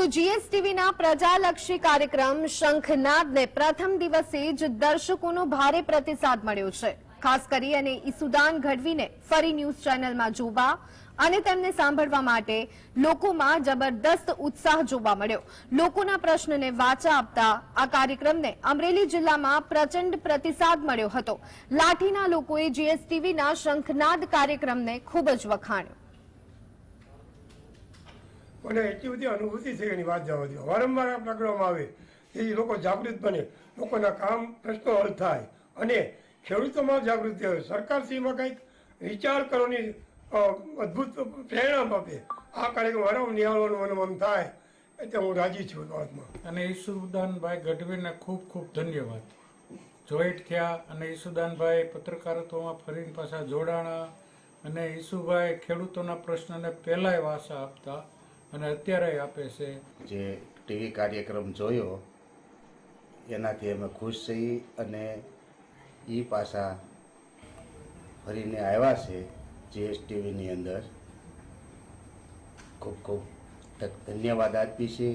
તો જીએસટીવીના પ્રજાલક્ષી કાર્યક્રમ શંખનાદને પ્રથમ દિવસે જ દર્શકોનો ભારે પ્રતિસાદ મળ્યો છે. ખાસ કરી અને ઈસુદાન ગઢવીને ફરી ન્યૂઝ ચેનલમાં જોવા અને તેમને સાંભળવા માટે લોકોમાં જબરદસ્ત ઉત્સાહ જોવા મળ્યો. લોકોના પ્રશ્નને વાચા આપતા આ કાર્યક્રમને અમરેલી જિલ્લામાં પ્રચંડ પ્રતિસાદ મળ્યો હતો. લાઠીના લોકોએ જીએસટીવીના શંખનાદ કાર્યક્રમને ખૂબ જ વખાણ્યો. મને એટલી બધી અનુભૂતિ થઈ એની વાત જવા દો વારંવાર આ આવે તેથી લોકો જાગૃત બને. લોકોના કામ, પ્રશ્નો હલ થાય. અને ખેડૂતોમાં જાગૃતિ આવે. સરકારશ્રીમાં કંઈક વિચાર કરવાની અદ્ભુત પ્રેરણા આપે. આ કાર્યક્રમ વારંવાર નિહાળવાનું મને મન થાય. એટલે હું રાજી છું વાતમાં અને ઈસુદાનભાઈ ગઢવીને ખૂબ ખૂબ ધન્યવાદ. જોઈન્ટ થયા અને ઈસુદાનભાઈ પત્રકારત્વમાં ફરીને પાછા જોડાણા. અને ઈસુભાઈ ખેડૂતોના પ્રશ્નને પહેલાંય વાસા આપતા. અને અત્યારે આપે છે. જે ટીવી કાર્યક્રમ જોયો, એનાથી અમે ખુશ છીએ અને એ પાછા ફરીને આવ્યા છે જીએસટીવીની અંદર. ખૂબ ખૂબ ધન્યવાદ આપી છે